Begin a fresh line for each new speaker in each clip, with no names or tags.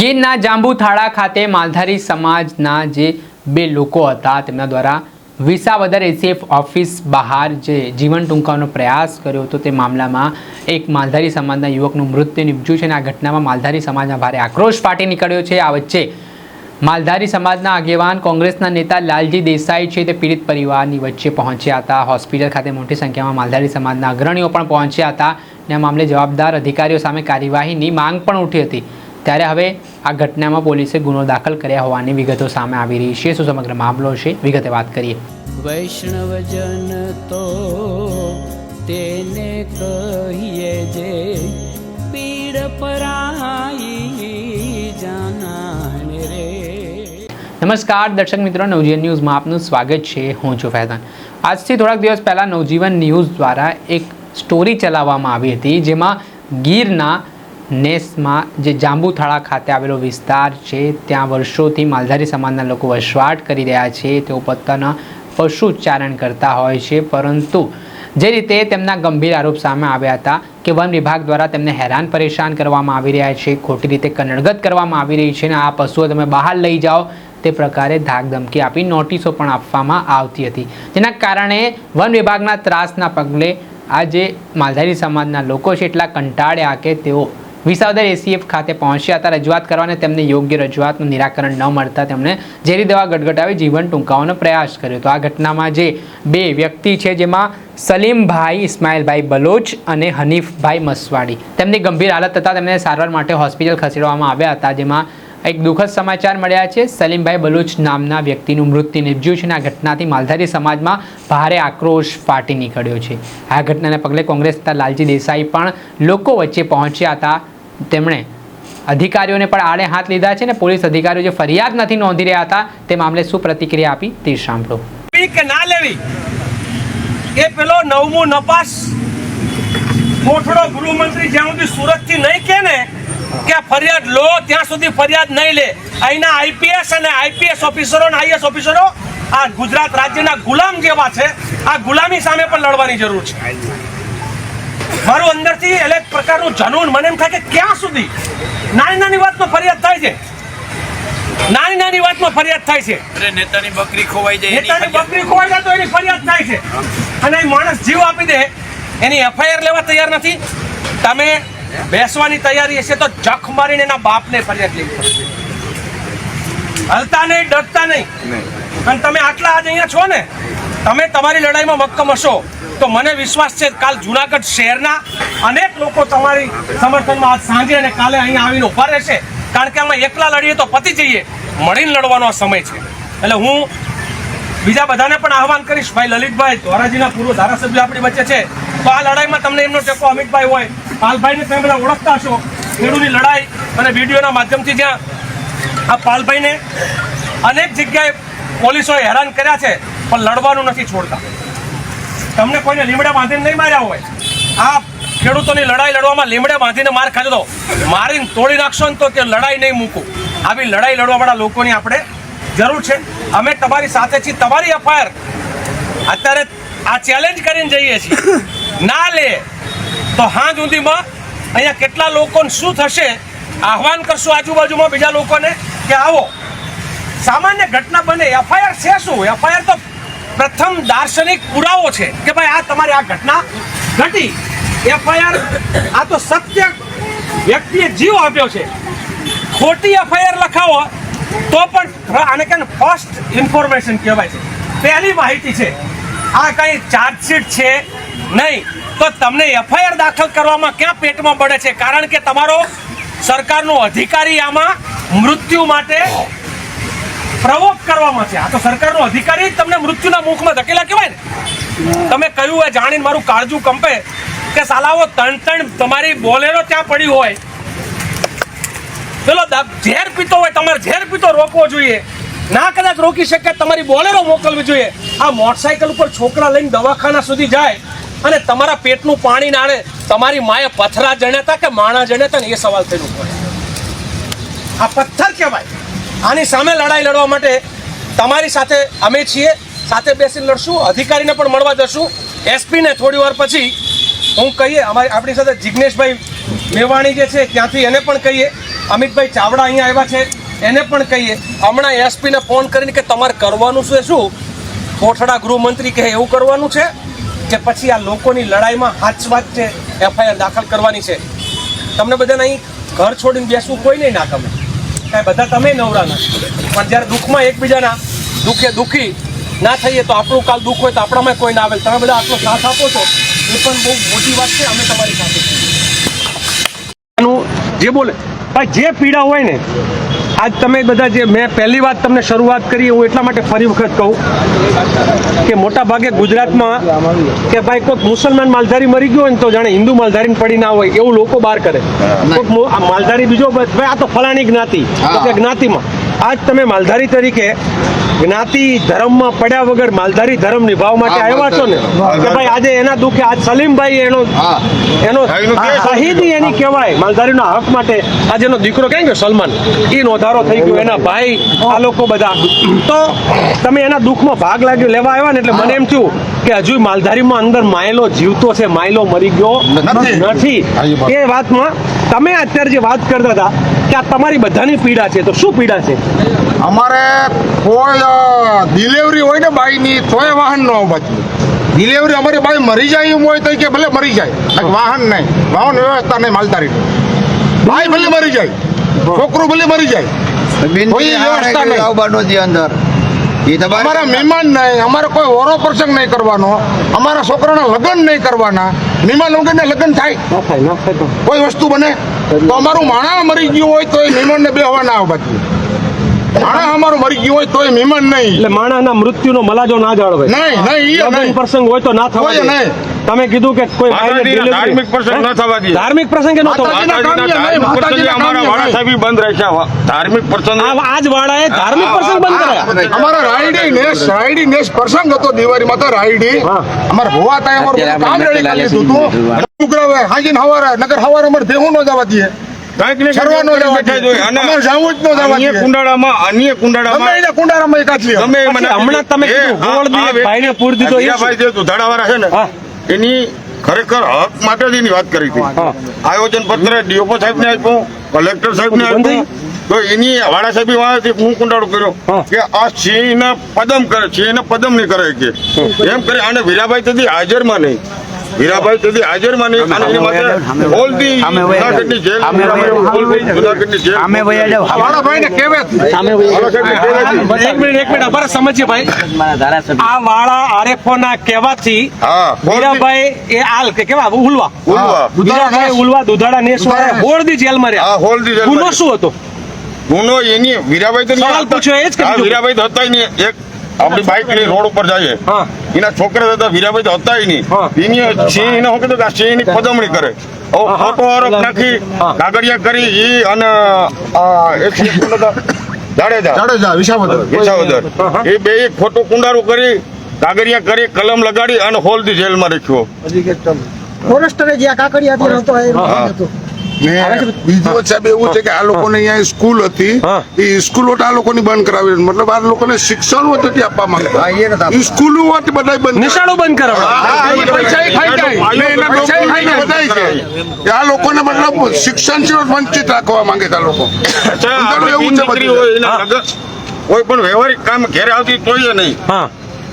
ગીરના જાંબુથાળા ખાતે માલધારી સમાજના જે બે લોકો હતા, તેમના દ્વારા વિસાવદર એસીએફ ઓફિસ બહાર જે જીવન ટૂંકાવવાનો પ્રયાસ કર્યો હતો, તે મામલામાં એક માલધારી સમાજના યુવકનું મૃત્યુ નિપજ્યું છે અને આ ઘટનામાં માલધારી સમાજના ભારે આક્રોશ ફાટી નીકળ્યો છે. આ વચ્ચે માલધારી સમાજના આગેવાન કોંગ્રેસના નેતા લાલજી દેસાઈ છે, તે પીડિત પરિવારની વચ્ચે પહોંચ્યા હતા. હોસ્પિટલ ખાતે મોટી સંખ્યામાં માલધારી સમાજના અગ્રણીઓ પણ પહોંચ્યા હતા અને આ મામલે જવાબદાર અધિકારીઓ સામે કાર્યવાહીની માંગ પણ ઉઠી હતી. ત્યારે હવે આ ઘટનામાં પોલીસે ગુનો દાખલ કર્યા હોવાની વિગતો સામે આવી રહી છે. શું સમગ્ર મામલો છે? વિગતે વાત કરીએ.
વૈષ્ણવજન તો તેને કહીએ જે પીડ પરાઈ જાનાને રે.
નમસ્કાર દર્શક મિત્રો નવજીવન ન્યૂઝમાં આપનું સ્વાગત છે. હું છું ફૈઝાન. આજથી થોડાક દિવસ પહેલાં નવજીવન ન્યૂઝ દ્વારા એક સ્ટોરી ચલાવવામાં આવી હતી જેમાં ગીરના નેસમાં જે જાંબુથાળા ખાતે આવેલો વિસ્તાર છે, ત્યાં વર્ષોથી માલધારી સમાજના લોકો વસવાટ કરી રહ્યા છે. તેઓ પોતાના પશુચારણ કરતા હોય છે, પરંતુ જે રીતે તેમના ગંભીર આરોપ સામે આવ્યા હતા કે વન વિભાગ દ્વારા તેમને હેરાન પરેશાન કરવામાં આવી રહ્યા છે, ખોટી રીતે કનડગત કરવામાં આવી રહી છે અને આ પશુઓ તમે બહાર લઈ જાઓ, તે પ્રકારે ધાકધમકી આપી નોટિસો પણ આપવામાં આવતી હતી. જેના કારણે વન વિભાગના ત્રાસના પગલે આ જે માલધારી સમાજના લોકો છે, એટલા કંટાળ્યા કે તેઓ વિસાવદર એસીએફ ખાતે પહોંચ્યા હતા. રજૂઆત કરવાને તેમને યોગ્ય રજૂઆતનું નિરાકરણ ન મળતા તેમણે ઝેરી દવા ગટગટાવી જીવન ટૂંકાવવાનો પ્રયાસ કર્યો તો આ ઘટનામાં જે બે વ્યક્તિ છે, જેમાં સલીમભાઈ, ઇસ્માઇલભાઈ બલોચ અને હનીફભાઈ મસવાડી. તેમની ગંભીર હાલત હતા તેમને સારવાર માટે હોસ્પિટલ ખસેડવામાં આવ્યા હતા, જેમાં એક દુઃખદ સમાચાર મળ્યા છે. સલીમભાઈ બલુચ નામના વ્યક્તિનું મૃત્યુ નિપજ્યું છે અને આ ઘટનાથી માલધારી સમાજમાં ભારે આક્રોશ ફાટી નીકળ્યો છે. આ ઘટનાને પગલે કોંગ્રેસ નેતા લાલજી દેસાઈ પણ લોકો વચ્ચે પહોંચ્યા હતા. તેમણે અધિકારીઓને પણ આડે હાથ લીધા છે અને પોલીસ અધિકારીઓ જે ફરિયાદ નથી નોંધી રહ્યા હતા, તે મામલે શું પ્રતિક્રિયા આપી તે સાંભળો.
ના લેવી. એ પેલો નવમું નપાસ. મોઠડો ગૃહમંત્રી જ્યાં સુધી સુરતથી નહીં કે ને કે ફરિયાદ લો ત્યાં સુધી ફરિયાદ નહીં લે. અહીંના આઈપીએસ અને આઈપીએસ ઓફિસરો અને આઈએસ ઓફિસરો આ ગુજરાત રાજ્યના ગુલામ જેવા છે. આ ગુલામી સામે પણ લડવાની જરૂર છે. મારું અંદરથી એટલે એક પ્રકારનું જનૂન મને એમ થાય કે ક્યાં સુધી? નાની નાની વાતમાં ફરિયાદ થાય છે. નાની નાની વાતમાં ફરિયાદ થાય છે.
અરે નેતાની બકરી ખોવાઈ જાય
નેતાની બકરી ખોવાઈ જાય તો એની ફરિયાદ થાય છે. અને માણસ જીવ આપી દે. એની એફઆઈઆર લેવા તૈયાર નથી. તમે બેસવાની તૈયારી હશે તો જખ મારીને એના બાપને ફરિયાદ લેવી પડશે. હલતા નહીં ડરતા નહીં. અને તમે આટલા આજ અહીંયા છો ને તમે તમારી લડાઈમાં મક્કમ હશો તો મને વિશ્વાસ છે કાલ જુનાગઢ શહેરના અનેક લોકો તમારી સમર્થનમાં આજ સાંજે અને કાલે અહીંયા આવીને ઊભા રહેશે. કારણ કે અમે એકલા લડીએ તો પતી જઈએ. મળીને લડવાનો આ સમય છે. એટલે હું બીજા બધાને પણ આહવાન કરીશ. ભાઈ લલિતભાઈ ધોરાજીના પૂર્વ ધારાસભ્ય આપણી વચ્ચે છે. તો આ લડાઈમાં તમને એમનો ટેકો અમિતભાઈ હોય. પાલભાઈને તમે બધા ઓળખતા હશો. ખેડૂતની લડાઈ અને વિડીયોના માધ્યમથી જ્યાં આ પાલભાઈને અનેક જગ્યાએ પોલીસોએ હેરાન કર્યા છે, પણ લડવાનું નથી છોડતા. તમને કોઈને લીમડે બાંધીને નહીં માર્યા હોય? આ ખેડૂતોની લડાઈ લડવામાં લીમડે બાંધીને માર ખાધો દો મારીને તોડી નાખશો ને તો તે લડાઈ નહીં મૂકું. આવી લડાઈ લડવાવાળા લોકોની આપણે જરૂર છે. અમે તમારી સાથે છીએ, તમારી એફઆઈઆર અત્યારે આ ચેલેન્જ કરીને જઈએ છીએ. ના લે. તો હા સુધીમાં અહીંયા કેટલા લોકોને શું થશે? આહવાન કરશું આજુબાજુમાં બીજા લોકોને કે આવો. સામાન્ય ઘટના બને, એફઆઈઆર છે શું? એફઆઈઆર તો પ્રથમ દાર્શનિક પુરાવો છે કે ભાઈ આ તમારી આ ઘટના ઘટી. એફઆઈઆર આ તો સત્ય વ્યક્તિએ જીવ આપ્યો છે. ખોટી એફઆઈઆર લખાવો તો પણ આને કે ફર્સ્ટ ઇન્ફોર્મેશન કહેવાય છે. પહેલી માહિતી છે. આ કંઈ ચાર્જશીટ છે? નહીં. તો તમને એફઆઈઆર દાખલ કરવામાં ક્યાં પેટમાં પડે છે? કારણ કે તમારો સરકારનો અધિકારી આમાં મૃત્યુ માટે પ્રવોક કરવામાં છે. આ તો સરકારનો અધિકારી તમને મૃત્યુના મુખમાં ધકેલા કહેવાય ને. તમે કહ્યું એ જાણીને મારું કાળજું કંપે કે સાલાઓ ત્રણ ત્રણ તમારી બોલેરો ત્યાં પડી હોય. પેલો ઝેર પીતો હોય, તમારે ઝેર પીતો રોકવો જોઈએ. ના કદાચ રોકી શકે, તમારી બોલેરો મોકલવી જોઈએ. આ મોટરસાયકલ ઉપર છોકરા લઈને દવાખાના સુધી જાય. અને તમારા પેટનું પાણી નાણે તમારી માએ પથરા જણ્યા કે માણા જણ્યા ને એ સવાલ થયેલું પડે આ પથ્થર કહેવાય. આની સામે લડાઈ લડવા માટે તમારી સાથે અમે છીએ, સાથે બેસીને લડશું, અધિકારીને પણ મળવા જશું. એસપીને થોડી વાર પછી હું કહીએ, અમારી આપણી સાથે જિજ્ઞેશભાઈ મેવાણી જે છે, ત્યાંથી એને પણ કહીએ. અમિતભાઈ ચાવડા અહીંયા આવ્યા છે, એને પણ કહીએ. હમણાં એસપીને ફોન કરીને કે તમારે કરવાનું છે શું? કોઠડા ગૃહમંત્રી કહે એવું કરવાનું છે? કે પછી આ લોકોની લડાઈમાં હાચવાત છે, એફઆઈઆર દાખલ કરવાની છે. તમને બધાને અહીં ઘર છોડીને બેસવું કોઈ નહીં ના તમે કાંઈ બધા તમે નવરા નથી પણ જ્યારે દુઃખમાં એકબીજાના દુઃખે દુઃખી ના થઈએ તો આપણું કાલ દુઃખ હોય તો આપણામાં કોઈ ના આવે. તમે બધા આટલો સાથ આપો છો, એ પણ બહુ મોટી વાત છે, અમે તમારી સાથે છીએ. જે બોલે, ભાઈ, જે પીડા હોય ને આજ તમે બધા જે મેં પહેલી વાત તમને શરૂઆત કરી હું એટલા માટે ફરી વખત કહું કે મોટા ભાગે ગુજરાતમાં કે ભાઈ કોઈક મુસલમાન માલધારી મરી ગયો હોય ને તો જાણે હિન્દુ માલધારી પડી ના હોય એવું લોકો બહાર કરે. કોઈક માલધારી બીજો ભાઈ આ તો ફલાણી જ્ઞાતિ કે જ્ઞાતિમાં. આજ તમે માલધારી તરીકે જ્ઞાતિ ધર્મમાં પડ્યા વગર માલધારી ધર્મ નિભાવવા માટે આવ્યા છો ને? કે ભાઈ આજે એના દુઃખે આજ સલીમભાઈ એનો એનો શહીદી એની કહેવાય. માલધારીના હક માટે આજે એનો દીકરો કેમ ગયો? સલમાન. એ નોધારો થઈ ગયો એના ભાઈ આ લોકો બધા. તો તમે એના દુઃખમાં ભાગ લાગ્યો લેવા આવ્યા ને એટલે મને એમ થયું કે હજુ માલધારીમાં અંદર માયલો જીવતો છે માયલો મરી ગયો નથી. એ વાતમાં તમે અત્યારે જે વાત કરતા હતા કે આ તમારી બધાની પીડા છે તો શું પીડા છે?
અમારે કોઈ ડિલિવરી હોય ને બાઈની તોય વાહન ન બચ્યું ડિલિવરી અમારી બાઈ મરી જાય એમ હોય તો કે ભલે મરી જાય વાહન નહીં. વાહન વ્યવસ્થા નહીં માલધારી ભાઈ ભલે મરી જાય છોકરું ભલે મરી જાય કોઈ વ્યવસ્થા નહીં. અમારા મહેમાન નહીં અમારે કોઈ ઓરો પ્રસંગ નહીં કરવાનો અમારા છોકરાના લગ્ન નહીં કરવાના. મહેમાન વગરના લગ્ન થાય.
ના થાય ના થાય
કોઈ વસ્તુ બને તો અમારું માણા મરી ગયું હોય તો એ મહેમાનને બેહવા ના આવવા બાકી માણા અમારું મરી ગયું હોય તો મહેમાન નહીં.
એટલે માણસના મૃત્યુનો મલાજો ના જાળવે.
નહીં નહીં
લગ્ન પ્રસંગ હોય તો ના થવા
નહીં.
તમે કીધું કે કોઈ ભાઈને
માતાજીના
delivery-
ધાર્મિક પ્રસંગ ન થવા દે.
ધાર્મિક પ્રસંગે ન થવા દે.
માતાજીના કામ નહીં,
ધાર્મિક પ્રસંગે
માતાજીના
અમારા વાળા સાહેબ બંધ રાખ્યા ધાર્મિક પ્રસંગ
આજ વાળાએ ધાર્મિક પ્રસંગ બંધ કર્યા.
અમારા રાયડી નેસ રાયડી નેસ પ્રસંગ હતો દિવાળીમાં તો રાયડી. અમારે ભોવા ત્યાં અમારું કામ રેડી કરી લીધું હતું. છોકરાઓ હાજીને હવારે નગર હવારે અમારે દેહું ન જવા દઈએ.
કંઈક ને
શરવા ન
કંઈક
જવા
બેઠા જ અને
અમારે જાવું જ ન જવા
અન્ય કુંડાળામાં અન્ય
ગમે
કુંડાળામાં
એને કુંડારામાં એકાદ લ્યો.
ગમે મને
હમણાં તમે
એ
કીધું
આ-
ગોળ દી ભાઈને પૂર દીધો એ શું?
જે દુધાળાવાળા છે ને એની ખરેખર હક માટે જ એની વાત કરી હતી. આયોજન પત્ર ડીઓપો સાહેબ ને આપ્યું કલેક્ટર સાહેબ ને આપ્યું. તો એની વાળા સાહેબ વાળાથી હું કુંડાળો કર્યો કે આ સિંહ ને પદમ કરે સિંહ ને પદમ નહીં કરે કે. એમ કરે અને વીરાભાઈ તેથી હાજરમાં નહીં. વીરાભાઈ તેથી હાજરમાં નહીં અને એની માટે ઓલ ધી જુનાગઢની જેલ જુનાગઢની જેલ
આ વાળા ભાઈને કહેવે જ.
વાળા સાહેબને કહેવાય
એક મિનિટ એક મિનિટ. અમારે સમજીએ ભાઈ. આ વાળા આરએફઓ ના કહેવાથી
હા
વીરાભાઈ એ આલ કે કેવા? ઉલવા
ઉલવા.
વીરાભાઈ ઉલવા દુધાળા નેસ વાળા બોર્ડ દી જેલમાં
હા
રહ્યા
હોલ? જેલ
ગુનો શું હતો?
ગુનો એની વીરાભાઈ તો નહીં
સવાલ. પૂછ્યો એ જ કે
વીરાભાઈ તો હતા નહીં. એક આપણી બાઇક લઈ રોડ ઉપર જઈએ
હા.
એના છોકરા હતા વીરાભાઈ તો હતા નહીં. એની સિંહ એને શું કીધું કે આ સિંહની પદમણી કરે. ઓ ફોટો આરોપ નાખી કાગળિયા કરી ઈ અને સિંહ? જાડેજા.
જાડેજા
વિશાવદર
હા.
એ બે ખોટું કુંડારું કરી કાગળિયા કરી કલમ લગાડી અને હોલથી જેલમાં રાખ્યો.
ફોરેસ્ટરે જે કાકડિયા હતો એ
ને બીજું સાહેબ એવું છે કે આ લોકોને અહીંયા સ્કૂલ હતી. એ સ્કૂલો આ લોકોની બંધ કરાવી મતલબ આ લોકોને શિક્ષણ હતી આપવા માંગતા એ સ્કૂલો હતી બધા બંધ
નિશાળો બંધ કરાવો.
હા, એ પૈસા એ ખાઈ જાય. ને એના પૈસા એ ખાઈને બધાય છે. આ લોકોને મતલબ શિક્ષણ વંચિત રાખવા માંગે છે આ લોકો. એવું છે
કોઈ પણ વ્યવહારિક કામ ઘેર આવતી તોય નહીં.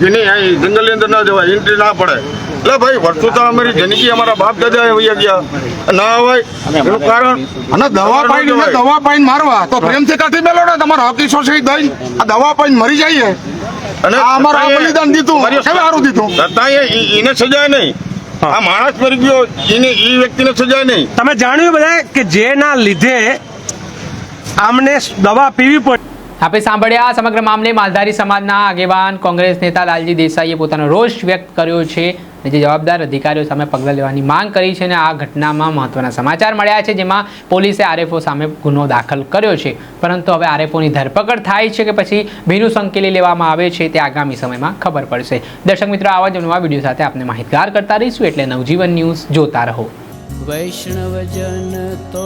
એની અહીં જંગલની અંદર ના જવાય એન્ટ્રી ના પડે. એટલે ભાઈ વર્ષો તો અમારી જિંદગી અમારા બાપ દાદા વયા ગયા. ના હોય એનું કારણ
અને દવા પાઈને દવા પાઈને મારવા. તો પ્રેમથી કાઢી મેલો ને તમારો હકી સોસાઈ દઈ આ દવા પાઈને મરી જાય
અને
આ અમારું બલિદાન દીધું. સારું દીધું?
છતાંય એને સજા નહીં. આ માણસ મરી ગયો એને એ વ્યક્તિને સજા નહીં.
તમે જાણ્યું બધા કે જેના લીધે આમને દવા પીવી પડી.
આપણે સાંભળ્યા, સમગ્ર મામલે માલધારી સમાજના આગેવાન કોંગ્રેસ નેતા લાલજી દેસાઈએ પોતાનો રોષ વ્યક્ત કર્યો છે અને જે જવાબદાર અધિકારીઓ સામે પગલાં લેવાની માંગ કરી છે અને આ ઘટનામાં મહત્વના સમાચાર મળ્યા છે, જેમાં પોલીસે આરએફઓ સામે ગુનો દાખલ કર્યો છે. પરંતુ હવે આરએફઓની ધરપકડ થાય છે કે પછી ભીનું સંકેલી લેવામાં આવે છે તે આગામી સમયમાં ખબર પડશે. દર્શક મિત્રો, આવા જ નવા વીડિયો સાથે આપણે માહિતગાર કરતા રહીશું. એટલે નવજીવન ન્યૂઝ જોતા રહો.
વૈષ્ણવજન તો